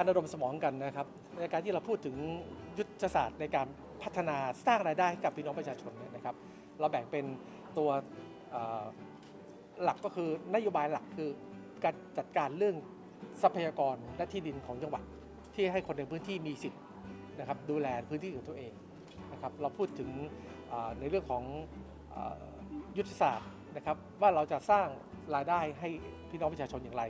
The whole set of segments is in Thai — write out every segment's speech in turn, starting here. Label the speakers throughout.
Speaker 1: การระดมสมองกันนะครับในการที่เราพูดถึงยุทธศาสตร์ในการพัฒนาสร้างรายได้ให้กับพี่น้องประชาชนเนี่ยนะครับ เราแบ่งเป็นตัวหลักก็คือนโยบายหลักคือการจัดการเรื่องทรัพยากรและที่ดินของจังหวัดที่ให้คนในพื้นที่มีสิทธิ์นะครับดูแลพื้นที่ของตัวเองนะครับเราพูดถึงในเรื่องของอยุทธศาสตร์นะครับว่าเราจะสร้างรายได้ให้พี่น้องประชาชนอย่างไร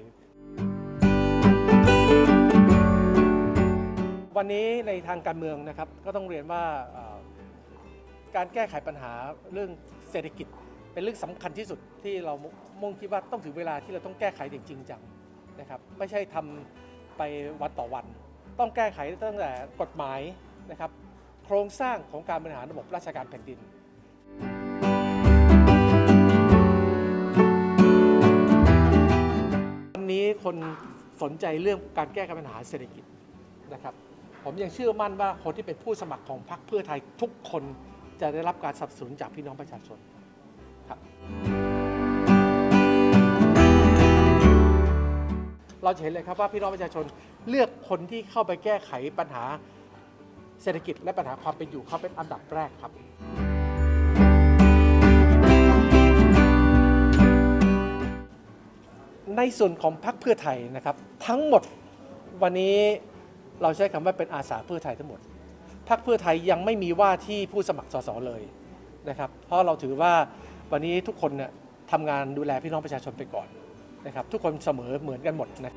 Speaker 1: วันนี้ในทางการเมืองนะครับก็ต้องเรียนว่าการแก้ไขปัญหาเรื่องเศรษฐกิจ เป็นเรื่องสำคัญที่สุดที่เรามุ่งคิดว่าต้องถึงเวลาที่เราต้องแก้ไขจริงจังนะครับไม่ใช่ทำไปวันต่อวัน ต้องแก้ไขตั้งแต่กฎหมายนะครับโครงสร้างของการบริหารระบบราชการแผ่นดินวันนี้คนสนใจเรื่องการแก้ไขปัญหาเศรษฐกิจนะครับ ผมยังเชื่อมั่นว่าคนที่เป็นผู้สมัครของพรรคเพื่อไทยทุกคนจะได้รับการสนับสนุนจากพี่น้องประชาชนครับเราจะเห็นเลยครับว่าพี่น้องประชาชนเลือกคนที่เข้าไปแก้ไขปัญหาเศรษฐกิจและปัญหาความเป็นอยู่เขาเป็นอันดับแรกครับ ในส่วนของพรรคเพื่อไทยนะครับ ทั้งหมดวันนี้ เราใช้คำว่าเป็นอาสาเพื่อไทยทั้งหมดพรรคเพื่อไทยยังไม่มีว่าที่ผู้สมัครสสเลยนะครับเพราะเราถือว่าวันนี้ทุกคนเนี่ยทำงานดูแลพี่น้องประชาชนไปก่อนนะครับทุกคนเสมอเหมือนกันหมดนะ